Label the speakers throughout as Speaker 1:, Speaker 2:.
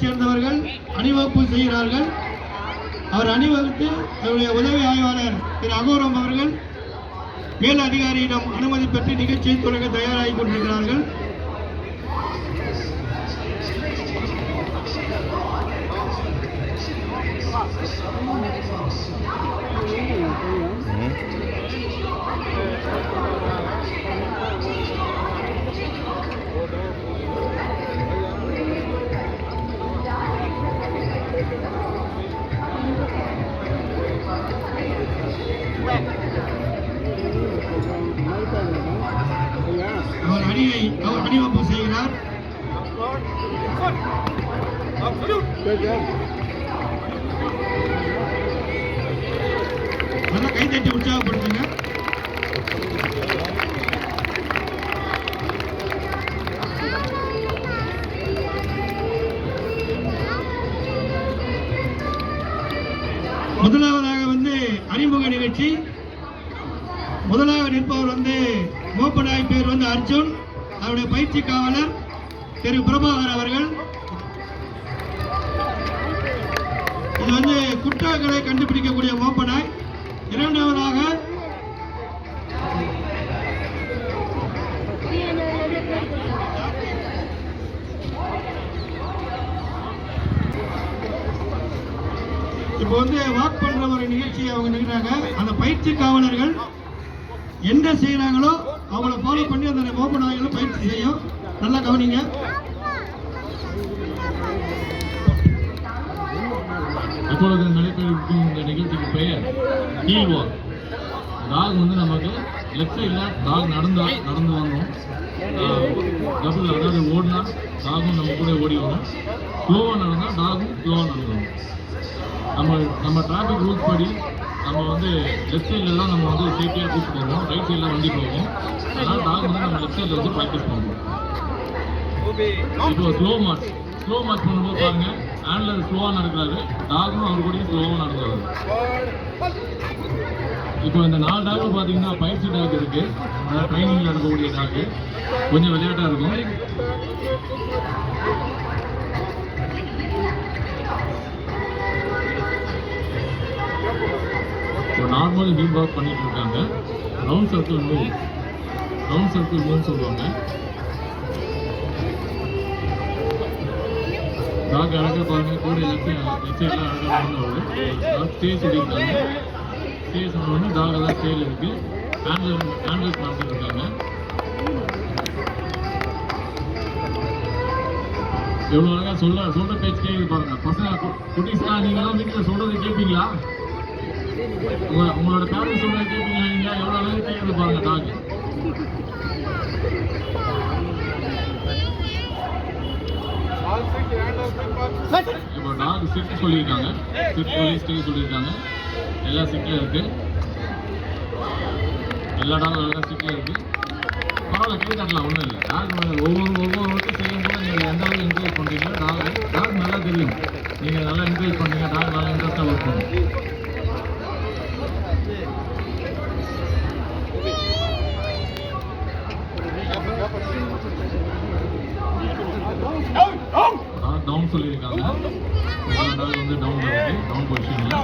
Speaker 1: பகுதியைச் சேர்ந்தவர்கள் அணிவகுப்பு செய்கிறார்கள். அவர் அணிவகுத்து அவருடைய உதவி ஆய்வாளர் திரு அகோரம் அவர்கள் மேல் அதிகாரியிடம் அனுமதி பெற்று நிகழ்ச்சியை தொடங்க தயாராகி கொண்டிருக்கிறார்கள். அவர் நல்லா கைத்தட்டி உற்சாகப்படுத்துங்க முதலாவதாக வந்து அறிமுக நிகழ்ச்சி. முதலாவது நிற்பவர் வந்து மோப்பனாய் பேர் வந்து அர்ஜுன். அவருடைய பயிற்சி காவலர் திரு பிரபாகர் அவர்கள். இது வந்து குற்றங்களை கண்டுபிடிக்கக்கூடிய மோப்பனாய் இரண்டாவதாக இப்போ வந்து வாக் பண்ற ஒரு நிகழ்ச்சியை அவங்க நிற்கிறாங்க அந்த பயிற்சி காவலர்கள் என்ன செய்யறாங்களோ அவங்கள ஃபாலோ பண்ணி அந்த மோப்ப நாய்களும் பயிற்சி செய்யும். நல்லா கவனிங்க.
Speaker 2: இப்பொழுது நடைபெறும் இந்த நிகழ்ச்சிக்கு பெயர் ஹீல் வாக் டாக் வந்து நமக்கு லெஃப்ட் சைடில் டாக் நடந்தா நடந்து வரணும். டபுள் அதாவது ஓடினா டாகும் நம்ம கூட ஓடி வரும் ஸ்லோவாக நடந்தால் டாகும் ஸ்லோவாக நடந்து வரும் நம்ம நம்ம டிராஃபிக் ரூல்ஸ் படி நம்ம வந்து லெஃப்ட் சைட்லலாம் நம்ம வந்து சேஃப்டியாக கூப்பிட்டு போவோம் ரைட் சைடில் வண்டி போவோம் அதனால் டாக் வந்து நம்ம லெஃப்ட் சைடில் வச்சு ப்ராக்டிஸ் பண்ணுவோம் இப்போ ஸ்லோ மார்ச் ஸ்லோ மார்ச் பண்ணும்போது பாருங்க. ஹேண்ட்லர் ஸ்லோவாக நடக்கிறாரு. டாகும் அவர் கூட ஸ்லோவாக நடக்கிறாரு. இப்போ இந்த நாலு டாக் பார்த்தீங்கன்னா பயிற்சி டாக் இருக்கு. அதாவது ட்ரைனிங்கில் இருக்கக்கூடிய டாக் கொஞ்சம் விளையாட்டாக இருக்கும். இப்போ நார்மல் டீப் பாக் பண்ணிட்டு இருக்காங்க. Round circle move round circle move சொல்லுவாங்க. நாங்கள் அழகாக பாருங்கள் கூட எல்லாத்தையும் லெஃப்ட் அழகாக வந்து வருது சொல்லியிருக்காங்க. ஸ்டே சொன்னோடனே டாக் தான் ஸ்டேல இருக்கு. ஹேண்டில் ஹேண்டில் பார்த்துட்டு இருக்காங்க எவ்வளோ அழகாக சொல்ல சொல்ற பேச்சு கேட்குது பாருங்க. பசங்க கு- குட்டீஸ்லாம் நீங்களாம் வீட்டில் சொல்றது கேட்பீங்களா உங்க உங்களோட பேரண்ட்ஸ் சொல்றது கேட்பீங்களா நீங்க எவ்வளோ அழகாக கேட்குது பாருங்க டாக் இப்போ டாக் ஷிஃப்ட் சொல்லியிருக்காங்க. ஷிஃப்ட் சொல்லி சொல்லியிருக்காங்க. எல்லா சிட்டில் இருக்குது எல்லா டாகும் எல்லா சிட்டில் இருக்குது பரவாயில்ல கை தட்டலாம் ஒன்றும் இல்லை. டாக் ஒவ்வொரு ஒவ்வொரு ஒர்க்கும் செய்யும் போது நீங்கள் எந்த அளவுக்கு என்கரேஜ் பண்ணுறீங்களோ டாக் டாக் நல்லா தெரியும். நீங்கள் நல்லா என்கரேஜ் பண்ணுறீங்க டாக் நல்லா இன்ட்ரெஸ்ட்டாக ஒர்க் பண்ணும் டாக் டவுன் சொல்லியிருக்காங்க. ரெண்டாவது வந்து டவுன் இருக்கு டவுன் பொசிஷனில்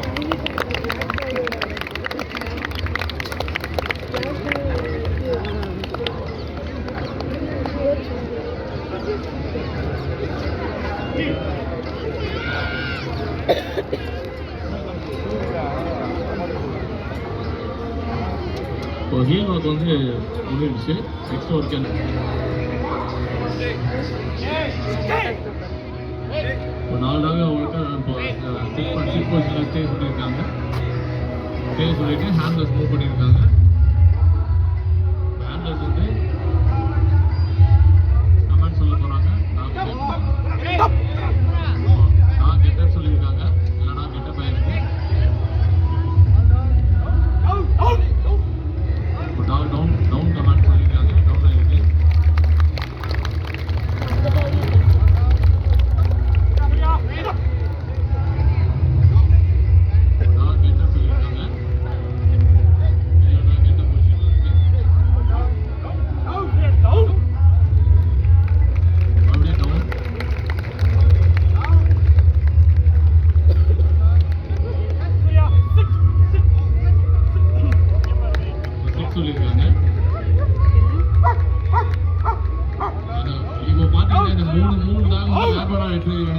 Speaker 2: இப்போ ஹீல் ஒர்க் வந்து முடிஞ்சிடுச்சு. நெக்ஸ்ட் ஒர்க் என்ன? இப்போ நாலு டாக அவங்களுக்கு இப்போ பண்ணி சிக் பொசிஷனில் ஸ்டே சொல்லியிருக்காங்க ஸ்டே சொல்லிட்டு ஹேண்ட்லஸ் மூவ் பண்ணியிருக்காங்க.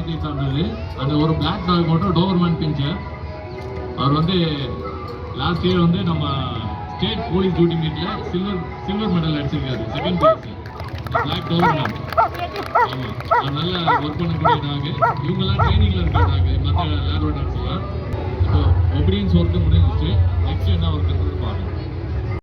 Speaker 2: வெற்றி சார்ந்தது அந்த ஒரு பிளாக் டாக் மட்டும் டோவர்மேன் பிஞ்சர் அவர் வந்து லாஸ்ட் இயர் வந்து நம்ம ஸ்டேட் போலீஸ் டியூட்டி மீட்டில் சில்வர் சில்வர் மெடல் அடிச்சிருக்காரு. செகண்ட் பிளேஸ் பிளாக் டோவர்மேன் அவர் நல்லா ஒர்க் பண்ணக்கூடிய டாக் இவங்கெல்லாம் ட்ரைனிங்கில் இருக்கிற டாக் மற்ற லேபரா டாக்ஸ் எல்லாம். இப்போ ஒபீடியன்ஸ் ஒர்க்கு முடிஞ்சிச்சு நெக்ஸ்ட் என்ன ஒர்க்